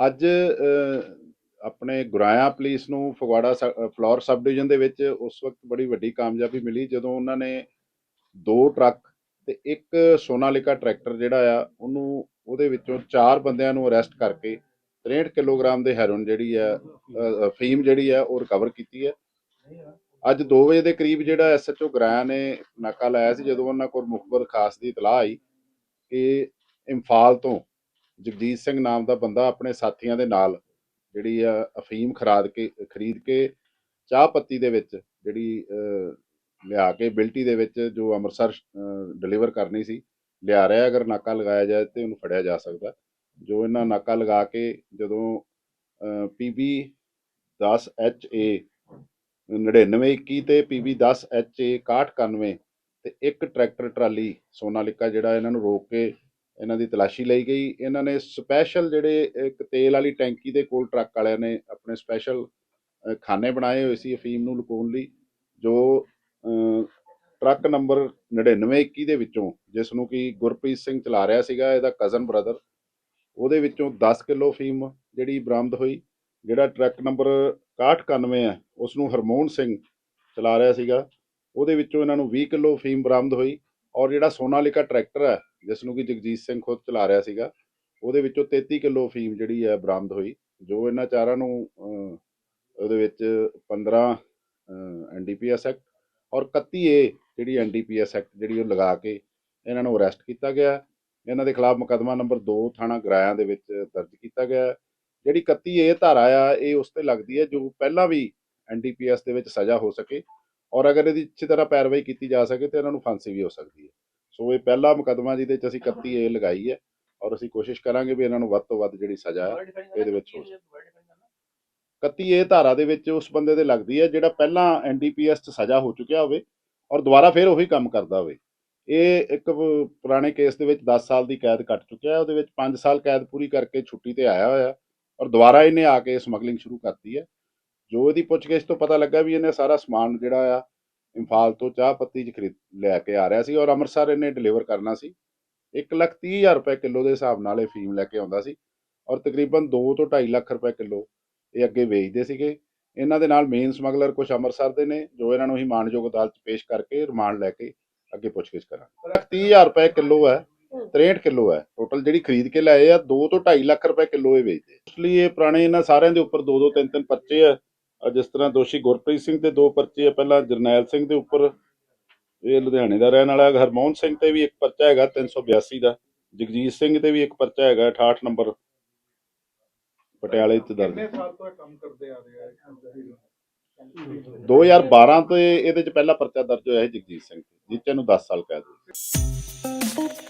ਅੱਜ ਆਪਣੇ ਗੁਰਾਇਆ ਪੁਲਿਸ ਨੂੰ ਫਗਵਾੜਾ ਸ- ਅ, ਫਲੋਰ ਸਬ ਡਿਵੀਜ਼ਨ ਦੇ ਵਿੱਚ ਉਸ ਵਕਤ ਬੜੀ ਵੱਡੀ ਕਾਮਯਾਬੀ ਮਿਲੀ ਜਦੋਂ ਉਹਨਾਂ ਨੇ ਦੋ ਟਰੱਕ ਤੇ ਇੱਕ ਸੋਨਾਲਿਕਾ ਟਰੈਕਟਰ ਜਿਹੜਾ ਆ ਉਹਨੂੰ ਉਹਦੇ ਵਿੱਚੋਂ ਚਾਰ ਬੰਦਿਆਂ ਨੂੰ ਅਰੈਸਟ ਕਰਕੇ 63 ਕਿਲੋਗ੍ਰਾਮ ਦੇ ਹੈਰੋਇਨ ਜਿਹੜੀ ਆ ਫੀਮ ਜਿਹੜੀ ਆ ਉਹ ਰਿਕਵਰ ਕੀਤੀ ਹੈ। ਅੱਜ 2 ਵਜੇ ਦੇ ਕਰੀਬ ਜਿਹੜਾ ਐਸਐਚਓ ਗਰਾਇਆ ਨੇ ਨਾਕਾ ਲਾਇਆ ਸੀ ਜਦੋਂ ਉਹਨਾਂ ਕੋਲ ਮੁਖਬਰ ਖਾਸ ਦੀ ਇਤਲਾਹ ਆਈ ਕਿ ਇੰਫਾਲ ਤੋਂ ਜਗਜੀਤ ਸਿੰਘ ਨਾਮ ਦਾ ਬੰਦਾ ਆਪਣੇ ਸਾਥੀਆਂ ਦੇ ਨਾਲ ਜਿਹੜੀ ਆ ਅਫੀਮ ਖਰਾਦ ਕੇ, ਖਰੀਦ ਕੇ ਚਾਹ ਪੱਤੀ ਦੇ ਵਿੱਚ ਜਿਹੜੀ ਲਿਆ ਕੇ ਬਿਲਟੀ ਦੇ ਵਿੱਚ ਜੋ ਅੰਮ੍ਰਿਤਸਰ ਡਿਲੀਵਰ ਕਰਨੀ ਸੀ, ਲਿਆ ਰਿਹਾ ਅਗਰ ਨਾਕਾ ਲਗਾਇਆ ਜਾਏ ਤੇ ਉਹਨੂੰ ਫੜਿਆ ਜਾ ਸਕਦਾ। ਜੋ ਇਹਨਾਂ ਨਾਕਾ ਲਗਾ ਕੇ ਜਦੋਂ ਪੀਬੀ 10 ਐਚ ਏ 9921 ਤੇ ਪੀਬੀ 10 ਐਚ ਏ 6191 ਤੇ ਇੱਕ ਟਰੈਕਟਰ ਟਰਾਲੀ ਸੋਨਾਲਿਕਾ ਜਿਹੜਾ ਇਹਨਾਂ ਨੂੰ ਰੋਕ ਕੇ ਇਹਨਾਂ ਦੀ ਤਲਾਸ਼ੀ ਲਈ ਗਈ। ਇਹਨਾਂ ਨੇ ਸਪੈਸ਼ਲ ਜਿਹੜੇ ਇੱਕ ਤੇਲ ਵਾਲੀ ਟੈਂਕੀ ਦੇ ਕੋਲ ਟਰੱਕ ਵਾਲਿਆਂ ਨੇ ਆਪਣੇ ਸਪੈਸ਼ਲ ਖਾਨੇ ਬਣਾਏ ਹੋਏ ਸੀ ਅਫੀਮ ਨੂੰ ਲੁਕਾਉਣ ਲਈ, ਜੋ ਟਰੱਕ ਨੰਬਰ 9921 ਦੇ ਵਿੱਚੋਂ, ਜਿਸ ਨੂੰ ਕਿ ਗੁਰਪ੍ਰੀਤ ਸਿੰਘ ਚਲਾ ਰਿਹਾ ਸੀਗਾ, ਇਹਦਾ ਕਜ਼ਨ ਬ੍ਰਦਰ ਉਹਦੇ ਵਿੱਚੋਂ 10 ਕਿਲੋ ਫੀਮ ਜਿਹੜੀ ਬਰਾਮਦ ਹੋਈ, ਜਿਹੜਾ ਟਰੱਕ ਨੰਬਰ 6191 ਹੈ, ਉਸ ਨੂੰ ਹਰਮੋਹਨ ਸਿੰਘ ਚਲਾ ਰਿਹਾ ਸੀਗਾ। ਉਹਦੇ ਵਿੱਚੋਂ ਇਹਨਾਂ ਨੂੰ 20 ਕਿਲੋ ਫੀਮ ਬਰਾਮਦ ਹੋਈ ਔਰ ਜਿਹੜਾ ਸੋਨਾਲਿਕਾ ਟਰੈਕਟਰ ਹੈ ਜਿਸ ਨੂੰ ਕਿ ਜਗਜੀਤ ਸਿੰਘ ਖੁਦ ਚਲਾ ਰਿਹਾ ਸੀਗਾ, ਉਹਦੇ ਵਿੱਚੋਂ 33 ਕਿਲੋ ਫੀਮ ਜਿਹੜੀ ਹੈ ਬਰਾਮਦ ਹੋਈ, ਜੋ ਇਹਨਾਂ ਚਾਰਾਂ ਨੂੰ ਉਹਦੇ ਵਿੱਚ 15 ਐਨਡੀਪੀਐਸ ਐਕਟ ਔਰ 31 ਏ ਜਿਹੜੀ ਐਨਡੀਪੀਐਸ ਐਕਟ ਜਿਹੜੀ ਉਹ ਲਗਾ ਕੇ ਇਹਨਾਂ ਨੂੰ ਅਰੈਸਟ ਕੀਤਾ ਗਿਆ। ਇਹਨਾਂ ਦੇ ਖਿਲਾਫ ਮੁਕੱਦਮਾ ਨੰਬਰ 2 ਥਾਣਾ ਗਰਾਇਆ ਦੇ ਵਿੱਚ ਦਰਜ ਕੀਤਾ ਗਿਆ। ਜਿਹੜੀ 31 ਏ ਧਾਰਾ ਆ, ਇਹ ਉਸ ਤੇ ਲੱਗਦੀ ਹੈ ਜੋ ਪਹਿਲਾਂ ਵੀ ਐਨਡੀਪੀਐਸ ਦੇ ਵਿੱਚ ਸਜ਼ਾ ਹੋ ਸਕੇ ਔਰ ਅਗਰ ਇਹਦੀ ਅੱਛੀ ਤਰ੍ਹਾਂ ਪੈਰਵਾਈ ਕੀਤੀ ਜਾ ਸਕੇ ਤੇ ਇਹਨਾਂ ਨੂੰ ਫਾਂਸੀ ਵੀ ਹੋ ਸਕਦੀ ਹੈ। ਸੋ ਇਹ ਪਹਿਲਾ ਮੁਕੱਦਮਾ ਜਿਹਦੇ ਚ ਅਸੀਂ 31 ਏ ਲਗਾਈ ਹੈ ਔਰ ਅਸੀਂ ਕੋਸ਼ਿਸ਼ ਕਰਾਂਗੇ ਵੀ ਇਹਨਾਂ ਨੂੰ ਵੱਧ ਤੋਂ ਵੱਧ ਜਿਹੜੀ ਸਜ਼ਾ ਹੈ ਇਹਦੇ ਵਿੱਚ ਹੋ 31 ਏ ਧਾਰਾ ਦੇ ਵਿੱਚ ਉਸ ਬੰਦੇ ਦੇ ਲੱਗਦੀ ਹੈ ਜਿਹੜਾ ਪਹਿਲਾਂ ਐਨਡੀਪੀਐਸ ਚ ਸਜ਼ਾ ਹੋ ਚੁੱਕਿਆ ਹੋਵੇ ਔਰ ਦੁਬਾਰਾ ਫਿਰ ਉਹੀ ਕੰਮ ਕਰਦਾ ਹੋਵੇ। ਇਹ ਇੱਕ ਪੁਰਾਣੇ ਕੇਸ ਦੇ ਵਿੱਚ 10 ਸਾਲ ਦੀ ਕੈਦ ਕੱਟ ਚੁੱਕਿਆ ਹੈ ਉਹਦੇ ਵਿੱਚ 5 ਸਾਲ ਕੈਦ ਪੂਰੀ ਕਰਕੇ ਛੁੱਟੀ ਤੇ ਆਇਆ ਹੋਇਆ ਔਰ ਦੁਬਾਰਾ ਇਹਨੇ ਆ ਕੇ ਸਮਗਲਿੰਗ ਸ਼ੁਰੂ ਕਰਤੀ ਹੈ। ਜੋ ਇਹਦੀ ਪੁੱਛਗਿੱਛ ਤੋਂ ਪਤਾ ਲੱਗਾ ਵੀ ਇਹਨੇ ਸਾਰਾ ਸਮਾਨ ਜਿਹੜਾ ਆ ਇੰਫਾਲ ਤੋਂ ਚਾਹ ਪੱਤੀ ਚ ਖਰੀਦ, ਲੈ ਕੇ ਆ ਰਿਹਾ ਸੀ ਔਰ ਅੰਮ੍ਰਿਤਸਰ ਇਹਨੇ ਡਿਲੀਵਰ ਕਰਨਾ ਸੀ। 1 ਲੱਖ ਤੀਹ ਹਜ਼ਾਰ ਰੁਪਏ ਕਿਲੋ ਦੇ ਹਿਸਾਬ ਨਾਲ ਇਹ ਫੀਮ ਲੈ ਕੇ ਆਉਂਦਾ ਸੀ ਔਰ ਤਕਰੀਬਨ 2 ਤੋਂ 2.5 ਲੱਖ ਰੁਪਏ ਕਿਲੋ ਇਹ ਅੱਗੇ ਵੇਚਦੇ ਸੀਗੇ। ਇਹਨਾਂ ਦੇ ਨਾਲ ਮੇਨ ਸਮਗਲਰ ਕੁਝ ਅੰਮ੍ਰਿਤਸਰ ਦੇ ਨੇ, ਜੋ ਇਹਨਾਂ ਨੂੰ ਹੀ ਮਾਨਯੋਗ ਅਦਾਲਤ 'ਚ ਪੇਸ਼ ਕਰਕੇ ਰਿਮਾਂਡ ਲੈ ਕੇ ਅੱਗੇ ਪੁੱਛਗਿੱਛ ਕਰਾਂਗੇ। 30000 ਰੁਪਏ ਕਿਲੋ ਹੈ 63 ਕਿਲੋ ਹੈ। ਟੋਟਲ ਜਿਹੜੀ ਖਰੀਦ ਕੇ ਲਾਏ ਆ 2 ਤੋਂ 2.5 ਲੱਖ ਰੁਪਏ ਕਿਲੋ ਇਹ ਵੇਚਦੇ। ਇਸ ਲਈ ਇਹ ਪੁਰਾਣੇ ਇਹਨਾਂ ਸਾਰਿਆਂ ਦੇ ਉੱਪਰ 2-2 3-3 ਪਰਚੇ ਆ ਜਿਸ ਤਰ੍ਹਾਂ ਦੋਸ਼ੀ ਗੁਰਪ੍ਰੀਤ ਸਿੰਘ ਤੇ ਦੋ ਪਰਚੇ ਆ ਪਹਿਲਾਂ ਜਰਨੈਲ ਸਿੰਘ ਦੇ ਉੱਪਰ ਇਹ ਲੁਧਿਆਣੇ ਦਾ ਰਹਿਣ ਵਾਲਾ। ਹਰਮੋਹਨ ਸਿੰਘ ਤੇ ਵੀ ਇੱਕ ਪਰਚਾ ਹੈਗਾ 382 ਦਾ ਜਗਜੀਤ ਸਿੰਘ ਤੇ ਵੀ ਇੱਕ ਪਰਚਾ ਹੈਗਾ 68 ਨੰਬਰ ਪਟਿਆਲੇ ਚ ਦਰਜ ਕਿੰਨੇ ਸਾਲ ਤੋਂ ਇਹ ਕੰਮ ਕਰਦੇ ਆ ਰਹੇ ਆ ਇਹ ਜ਼ਹਿਰ? 2012 ਤੋਂ ਇਹ- ਇਹਦੇ ਚ ਪਹਿਲਾ ਪਰਚਾ ਦਰਜ ਹੋਇਆ ਹੈ ਜਗਜੀਤ ਸਿੰਘ ਤੇ ਚ ਇਹਨੂੰ 10 ਸਾਲ ਕੈਦ ਹੋਈ